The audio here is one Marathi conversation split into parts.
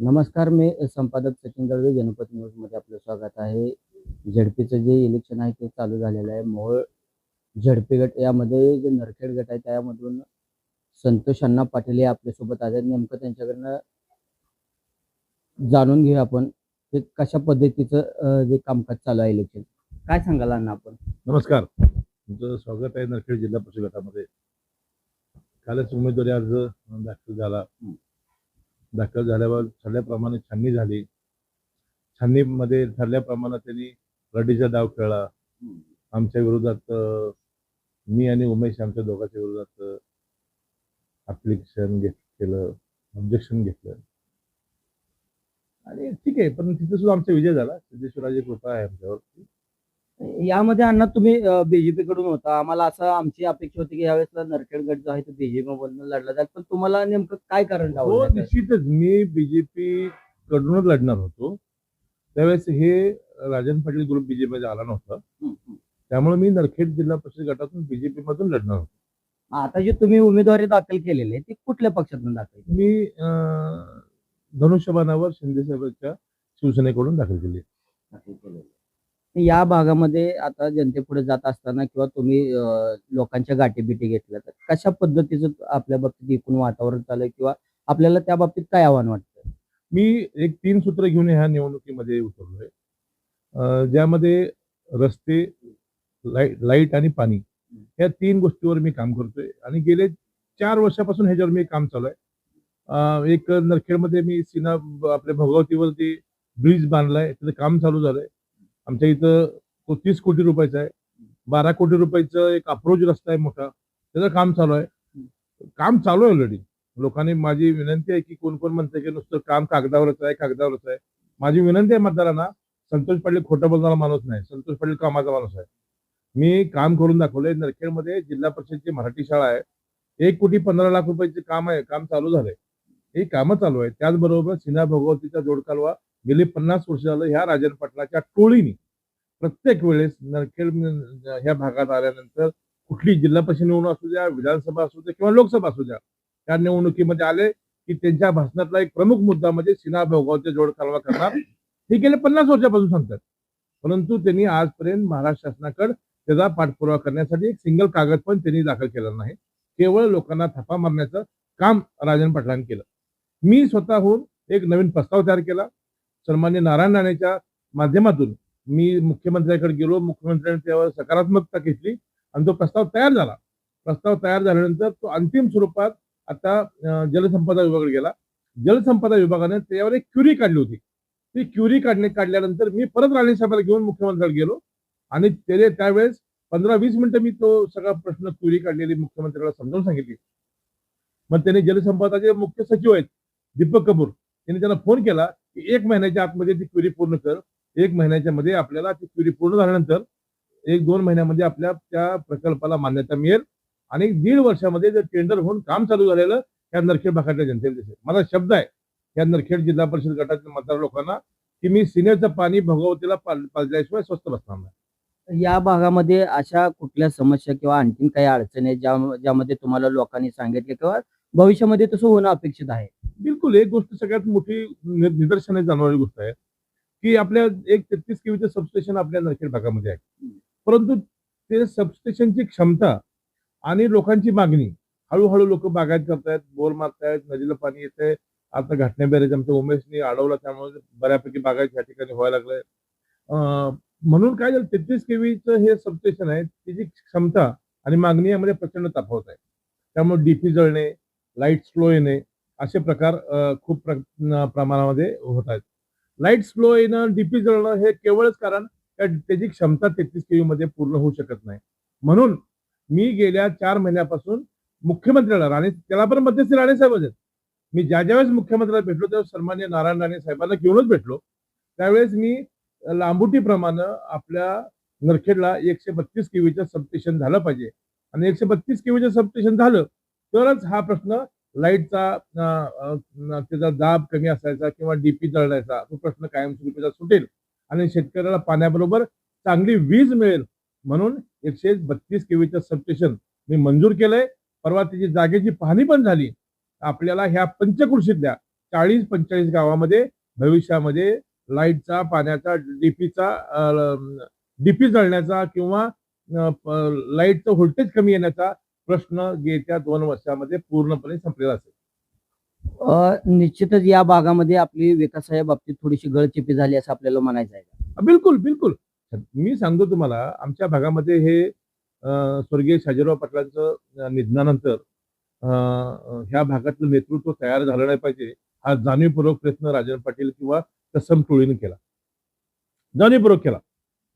नमस्कार मी संपादक सचिन दळवे जनपद न्यूजमध्ये आपलं स्वागत आहे. झडपीचं जे इलेक्शन आहे ते चालू झालेलं आहे. मोहोळ झडपी गट यामध्ये जे नरखेड गट आहे त्यामधून संतोष अण्णा पाटील हे आपल्यासोबत आहेत. नेमकं त्यांच्याकडनं जाणून घेऊ आपण ते कशा पद्धतीचं जे कामकाज चालू आहे इलेक्शन काय सांगाल अण्णा आपण? नमस्कार. तुमचं स्वागत आहे नरखेड जिल्हा परिषद गटामध्ये. कालच उमेदवारी अर्ज दाखल झाला. दाखल झाल्यावर ठरल्याप्रमाणे छाननी झाली. छाननीमध्ये ठरल्याप्रमाणे त्यांनी रडीचा डाव खेळला. आमच्या विरोधात मी आणि उमेश आमच्या दोघांच्या विरोधात ऍप्लिकेशन घेत केलं ऑब्जेक्शन घेतलं. आणि ठीक आहे पण तिथे सुद्धा आमचा विजय झाला. सिद्धेश्वराची कृपा आहे आमच्यावरती. यामध्ये अण्णा तुम्ही बीजेपी कडून होता आम्हाला असं आमची अपेक्षा होती की यावेळेस नरखेड गट जो आहे तो बीजेपी मधून लढला जाईल पण तुम्हाला नेमकं काय कारण हो? निश्चितच मी बीजेपी कडूनच लढणार होतो त्यावेळेस हे राजन पाटील ग्रुप बीजेपी मध्ये आला नव्हता. त्यामुळे मी नरखेड जिल्हा परिषद गटातून बीजेपी मधून लढणार होतो आता जे तुम्ही उमेदवारी दाखल केलेली आहे ती कुठल्या पक्षातून दाखल? मी धनुष्यबाणावर शिंदे साहेबांच्या शिवसेनेकडून दाखल केली दाखल केलेली. या भागामध्ये आता जनतेपुढे जात असताना किंवा तुम्ही लोकांच्या लोकांच्या गाठीबिटी घेतल्या तर कशा पद्धतीचं आपल्या बाबतीत एकूण वातावरण चालू किंवा आपल्याला त्या बाबतीत काय आव्हान वाटतं मी एक तीन सूत्र घेऊन ह्या निवडणुकीमध्ये उतरलोय. ज्यामध्ये रस्ते लाइट लाइट आणि पाणी या तीन गोष्टीवर मी काम करतोय. आणि गेले चार वर्षापासून ह्याच्यावर मी काम चालू आहे. एक नरखेडमध्ये मी सिना आपल्या भोगावतीवरती ब्रिज बांधलाय. त्याचं काम चालू झालंय. आमच्या इथं तो तीस कोटी रुपयाचा आहे. बारा कोटी रुपयाचं एक अप्रोच रस्ता आहे मोठा. त्याचं काम चालू आहे. काम चालू आहे ऑलरेडी लोकांनी माझी विनंती आहे की कोण कोण म्हणते की नुसतं काम कागदावरच आहे कागदावरच आहे. माझी विनंती आहे मतदारांना संतोष पाटील खोटं बोलणारा माणूस नाही संतोष पाटील कामाचा माणूस आहे. मी काम करून दाखवलंय नरखेडमध्ये जिल्हा परिषदची मराठी शाळा आहे. एक कोटी पंधरा लाख रुपयाचे काम आहे काम चालू झालंय. हे कामं चालू आहे त्याचबरोबर सिन्हा भगवतीचा जोडकालवा गेली पन्नास वर्ष झालं ह्या राजन पाटलाच्या टोळीने. प्रत्येक वेळेस नरखेड ह्या भागात आल्यानंतर कुठली जिल्हा परिषद निवडणूक असू द्या विधानसभा असू द्या किंवा लोकसभा असू द्या त्या निवडणुकीमध्ये आले की त्यांच्या भाषणातला एक प्रमुख मुद्दा म्हणजे सिन्हा भोगावचे जोड कालवा करणार. हे गेले पन्नास वर्षापासून सांगतात. परंतु त्यांनी आजपर्यंत महाराष्ट्र शासनाकडे त्याचा पाठपुरावा करण्यासाठी एक सिंगल कागद पण त्यांनी दाखल केला नाही. केवळ लोकांना थापा मारण्याचं काम राजन पाटलांनी केलं. मी स्वतःहून एक नवीन प्रस्ताव तयार केला. सन्मान्य नारायण राणेच्या माध्यमातून मी मुख्यमंत्र्यांकडे गेलो मुख्यमंत्र्यांनी त्यावर सकारात्मकता घेतली आणि तो प्रस्ताव तयार झाला. प्रस्ताव तयार झाल्यानंतर तो अंतिम स्वरूपात आता जलसंपदा विभागाकडे गेला. जलसंपदा विभागाने त्यावर एक क्युरी काढली होती. ती क्युरी काढणे काढल्यानंतर मी परत राणे साहेबांना घेऊन मुख्यमंत्र्याकडे गेलो आणि त्याने त्यावेळेस पंधरा वीस मिनिटं मी तो सगळा प्रश्न क्युरी काढलेली मुख्यमंत्र्याला समजावून सांगितली. मग त्याने जलसंपदाचे मुख्य सचिव आहेत दीपक कपूर त्यांनी त्यांना फोन केला की एक महिन्याच्या आतमध्ये ती क्युरी पूर्ण कर. एक महिन्याच्या मध्ये आपल्याला ती क्युरी पूर्ण झाल्यानंतर एक दोन महिन्यामध्ये आपल्या त्या प्रकल्पाला मान्यता मिळेल. आणि दीड वर्षामध्ये जर टेंडर होऊन काम चालू झालेलं या नरखेड भागातल्या जनतेला दिसेल. माझा शब्द आहे या नरखेड जिल्हा परिषद गटातील मतदार लोकांना की मी सिनेचं पाणी भगवतीला पाजल्याशिवाय स्वस्त बसणार नाही. या भागामध्ये अशा कुठल्या समस्या किंवा आणखीन काही अडचणी आहेत ज्या ज्यामध्ये तुम्हाला लोकांनी सांगितले किंवा भविष्यामध्ये तसं होणं अपेक्षित आहे? बिलकुल एक गोष्ट सगळ्यात मोठी नि- निदर्शनास जाणवणारी गोष्ट आहे. की आपल्या एक तेहतीस केवीचं सबस्टेशन आपल्या नरखेड भागामध्ये आहे. परंतु ते सबस्टेशनची क्षमता आणि लोकांची मागणी हळूहळू लोक बागायत करतायत बोर मारतायत नदीला पाणी येत आहे आता घाटण्या बॅरेज आमच्या उमेशनी अडवला त्यामुळे बऱ्यापैकी बागायत या ठिकाणी व्हायला लागलंय. म्हणून काय झालं तेहतीस केवीचं हे सबस्टेशन आहे त्याची क्षमता आणि मागणी यामध्ये प्रचंड तफावत आहे. त्यामुळे डीपी जळणे लाइट स्लो येणे असे प्रकार खूप प्र- प्रमाणामध्ये होत आहेत. लाइट स्लो येणं डीपी जळणं हे केवळच कारण त्याची क्षमता तेहतीस केवी मध्ये पूर्ण होऊ शकत नाही. म्हणून मी गेल्या चार महिन्यापासून मुख्यमंत्र्याला राणे त्याला पण मध्यस्थी राणे साहेब आहेत. मी ज्या ज्या वेळेस मुख्यमंत्र्याला भेटलो तेव्हा सन्मान्य नारायण राणे साहेबांना घेऊनच भेटलो. त्यावेळेस मी लांबुटीप्रमाणे आपल्या नरखेडला एकशे बत्तीस केवीचं सबस्टेशन झालं पाहिजे. आणि एकशे बत्तीस केवीचं सबस्टेशन झालं तरच हा प्रश्न लाईटचा त्याचा दाब कमी असायचा किंवा डीपी जळण्याचा तो प्रश्न कायमस्वरूपीचा सुटेल. आणि शेतकऱ्याला पाण्याबरोबर चांगली वीज मिळेल म्हणून एकशे बत्तीस केवीचं सबस्टेशन मी मंजूर केलंय. परवा त्याची जागेची पाहणी पण झाली. आपल्याला ह्या पंचकृषीतल्या चाळीस पंचेचाळीस गावामध्ये भविष्यामध्ये लाईटचा पाण्याचा डीपीचा डीपी जळण्याचा किंवा लाईटचं व्होल्टेज कमी येण्याचा प्रश्न येत्या दोन वर्षामध्ये पूर्णपणे संपलेला असेल. निश्चितच या भागामध्ये आपली विकासाच्या बाबतीत थोडीशी गळचिपी झाली असं आपल्याला म्हणायचं आहे का? बिलकुल बिलकुल. मी सांगतो तुम्हाला आमच्या भागामध्ये हे स्वर्गीय शाजीराव पाटलांचं निधनानंतर ह्या भागातलं नेतृत्व तयार झालं नाही पाहिजे हा जाणीवपूर्वक प्रयत्न राजन पाटील किंवा कसम टोळीने केला. जाणीवपूर्वक केला.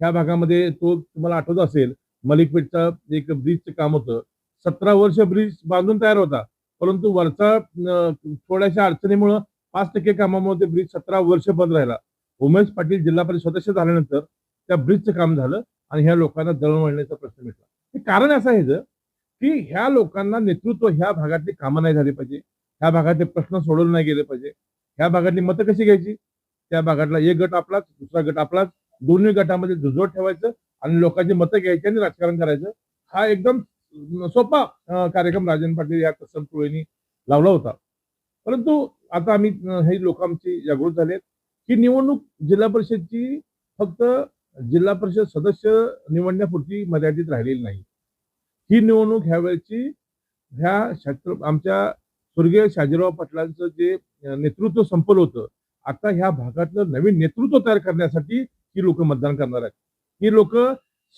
ह्या भागामध्ये तो तुम्हाला आठवत असेल मलिकपेठचा एक ब्रिजचं काम होतं. सतरा वर्ष ब्रिज बांधून तयार होता. परंतु वरचा थोड्याशा अडचणीमुळं पाच टक्के कामामुळे ते ब्रिज सतरा वर्ष बंद राहिला. उमेश पाटील जिल्हा परिषद सदस्य झाल्यानंतर त्या ब्रिजचं काम झालं आणि ह्या लोकांना दळणवळण्याचा प्रश्न मिळाला हे कारण असं आहे की ह्या लोकांना नेतृत्व ह्या भागातली कामं नाही झाली पाहिजे ह्या भागातले प्रश्न सोडवले नाही गेले पाहिजे ह्या भागातली मतं कशी घ्यायची? त्या भागातला एक गट आपलाच दुसरा गट आपलाच दोन्ही गटामध्ये जुजवत ठेवायचं आणि लोकांची मतं घ्यायची आणि राजकारण करायचं. हा एकदम सोपा कार्यक्रम राजन पाटील या कसम टोळेनी लावला होता. परंतु आता आम्ही हे लोक आमची जागृत झालेत की निवडणूक जिल्हा परिषदची फक्त जिल्हा परिषद सदस्य निवडण्यापुरती मर्यादित राहिलेली नाही. ही निवडणूक ह्या वेळची ह्या छत्र आमच्या स्वर्गीय शाजीराव पाटलांचं जे नेतृत्व संपलं होतं आता ह्या भागातलं नवीन नेतृत्व तयार करण्यासाठी ही लोक मतदान करणार आहेत. ही लोक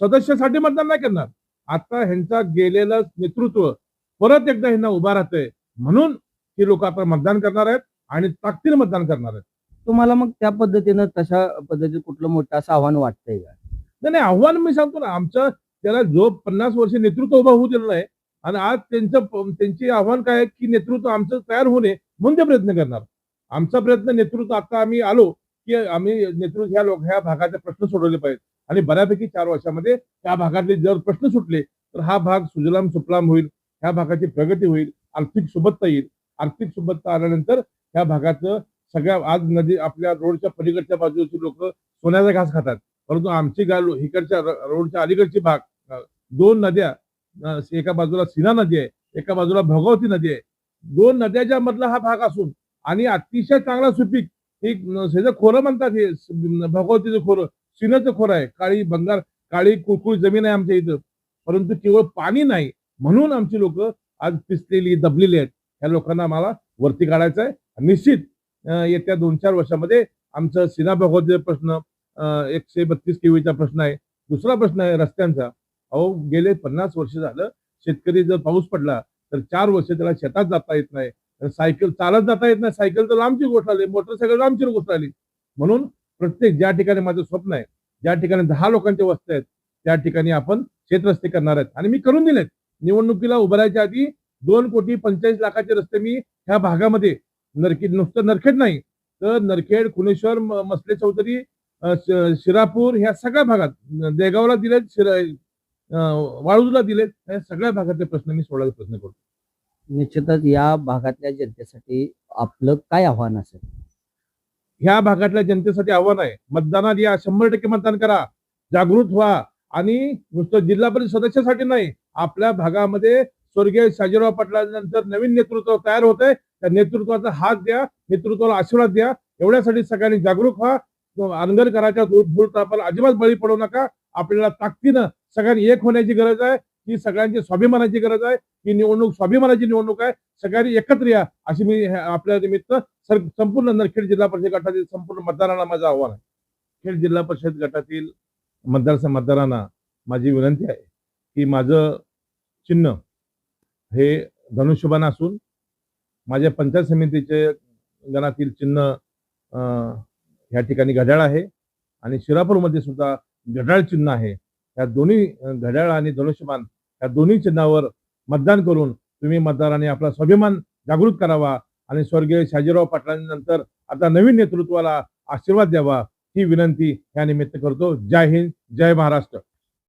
सदस्यासाठी मतदान नाही करणार. आता ह्यांचा गेलेलं नेतृत्व परत एकदा ह्यांना उभा राहतंय. म्हणून ही लोक आता मतदान करणार आहेत आणि ताकदीने मतदान करणार आहेत. तुम्हाला मग त्या पद्धतीनं तशा पद्धतीत कुठलं मोठं असं आव्हान वाटतंय का? नाही नाही आव्हान मी सांगतो ना आमचं त्याला जो पन्नास वर्ष नेतृत्व उभा होऊ दिलं नाही आणि आज त्यांचं त्यांचे आव्हान काय आहे की नेतृत्व आमचं तयार होणे म्हणून ते प्रयत्न करणार. आमचा प्रयत्न नेतृत्व आता आम्ही आलो की आम्ही नेतृत्व ह्या लोक ह्या भागाचे प्रश्न सोडवले पाहिजेत. आणि बऱ्यापैकी चार वर्षामध्ये त्या भागातले जर प्रश्न सुटले तर हा भाग सुजलाम सुफलाम होईल ह्या भागाची प्रगती होईल आर्थिक सुबत्ता येईल. आर्थिक सुबत्ता आल्यानंतर ह्या भागाचं सगळ्या आज नदी आपल्या रोडच्या पलीकडच्या बाजूची लोक सोन्याचा घास खातात. परंतु आमची गाव इकडच्या रोडच्या अलीकडची भाग दोन नद्या एका बाजूला सीना नदी आहे एका बाजूला भगवती नदी आहे. दोन नद्याच्या मधला हा भाग असून आणि अतिशय चांगला सुपीक हे खोरं म्हणतात हे भगवतीचं खोरं. सिनच खोर आहे काळी बंगार काळी कुळकुळ जमीन आहे आमच्या इथं. परंतु केवळ पाणी नाही म्हणून आमची लोक आज पिसलेली दबलेली आहेत. ह्या लोकांना आम्हाला वरती काढायचं आहे. निश्चित येत्या दोन चार वर्षामध्ये आमचं सीना भगवतीचा प्रश्न एकशे बत्तीस केवीचा प्रश्न आहे. दुसरा प्रश्न आहे रस्त्यांचा. अहो गेले पन्नास वर्ष झालं शेतकरी जर पाऊस पडला तर चार वर्ष त्याला शेतात जाता येत नाही. सायकल चालत जाता येत नाही. सायकल तर लांबची गोष्ट आली मोटरसायकल लांबची गोष्ट आली. म्हणून प्रत्येक ज्या ठिकाणी माझं स्वप्न आहे ज्या ठिकाणी दहा लोकांच्या वस्त्या आहेत त्या ठिकाणी आपण शेतरस्ते करणार आहेत. आणि मी करून दिलेत. निवडणुकीला उभारायच्या आधी दोन कोटी पंचेचाळीस लाखाचे रस्ते मी ह्या भागामध्ये नरखेड नुसतं नरखेड नाही तर नरखेड कुणेश्वर मसले चौधरी शिरापूर ह्या सगळ्या भागात देगावला दिलेत शिरा वाळूजला दिलेत या सगळ्या भागातले प्रश्न मी सोडायचा प्रयत्न करतो. निश्चितच या भागातल्या जनतेसाठी आपलं काय आव्हान असेल? ह्या भागातल्या जनतेसाठी आव्हान आहे. मतदानात या शंभर टक्के मतदान करा. जागृत व्हा. आणि नुसतं जिल्हा परिषद सदस्यासाठी नाही आपल्या भागामध्ये स्वर्गीय शाजीराव पाटलांनंतर नवीन नेतृत्व तयार होत आहे त्या नेतृत्वाचा हात द्या नेतृत्वाला आशीर्वाद द्या. एवढ्यासाठी सगळ्यांनी जागरूक व्हा. अनगर कराच्या आपण अजिबात बळी पडू नका. आपल्याला ताकदीनं सगळ्यांनी एक होण्याची गरज आहे. ही सगळ्यांची स्वाभिमानाची गरज आहे. ही निवडणूक स्वाभिमानाची निवडणूक आहे. सगळ्यांनी एकत्र या अशी मी आपल्या निमित्त सर संपूर्ण नरखेड जिल्हा परिषद गटातील संपूर्ण मतदारांना माझं आव्हान आहे. खेड जिल्हा परिषद गटातील मतदार मतदारांना माझी विनंती आहे की माझं चिन्ह हे धनुष्यबाण असून माझ्या पंचायत समितीचे गणातील चिन्ह ह्या ठिकाणी घड्याळ आहे आणि शिरापूरमध्ये सुद्धा घड्याळ चिन्ह आहे. या दोन्ही घड्याळ आणि धनुष्यबाण या दोन्ही चिन्हावर मतदान करून तुम्ही मतदारांनी आपला स्वाभिमान जागृत करावा आणि स्वर्गीय शाजीराव पाटलांनंतर आता नवीन नेतृत्वाला आशीर्वाद द्यावा ही विनंती या निमित्त करतो. जय हिंद जय महाराष्ट्र.